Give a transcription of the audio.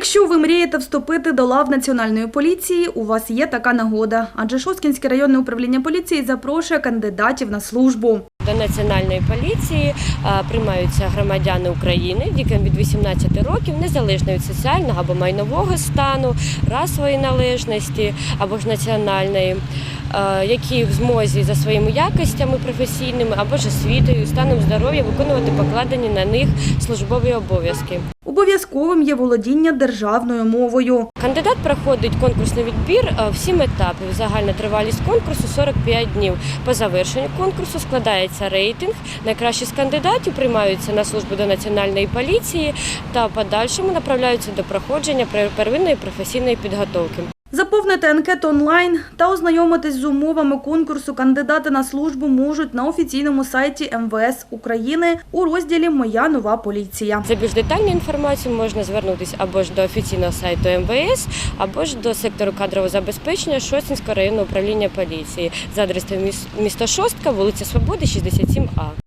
Якщо ви мрієте вступити до лав національної поліції, у вас є така нагода, адже Шосткінське районне управління поліції запрошує кандидатів на службу. До національної поліції приймаються громадяни України віком від 18 років, незалежно від соціального або майнового стану, расової належності або ж національної, які в змозі за своїми якостями професійними або ж освітою, станом здоров'я виконувати покладені на них службові обов'язки. Обов'язковим є володіння державною мовою. Кандидат проходить конкурсний відбір е, в сім етапів. Загальна тривалість конкурсу 45 днів. По завершенню конкурсу складається рейтинг. Найкращі з кандидатів приймаються на службу до національної поліції та подальшому направляються до проходження первинної професійної підготовки. Заповнити анкету онлайн та ознайомитись з умовами конкурсу кандидати на службу можуть на офіційному сайті МВС України у розділі Моя нова поліція. За більш детальну інформацію можна звернутися або ж до офіційного сайту МВС, або ж до сектору кадрового забезпечення Шостинського районного управління поліції за адресою місто Шостка, вулиця Свободи, 67А.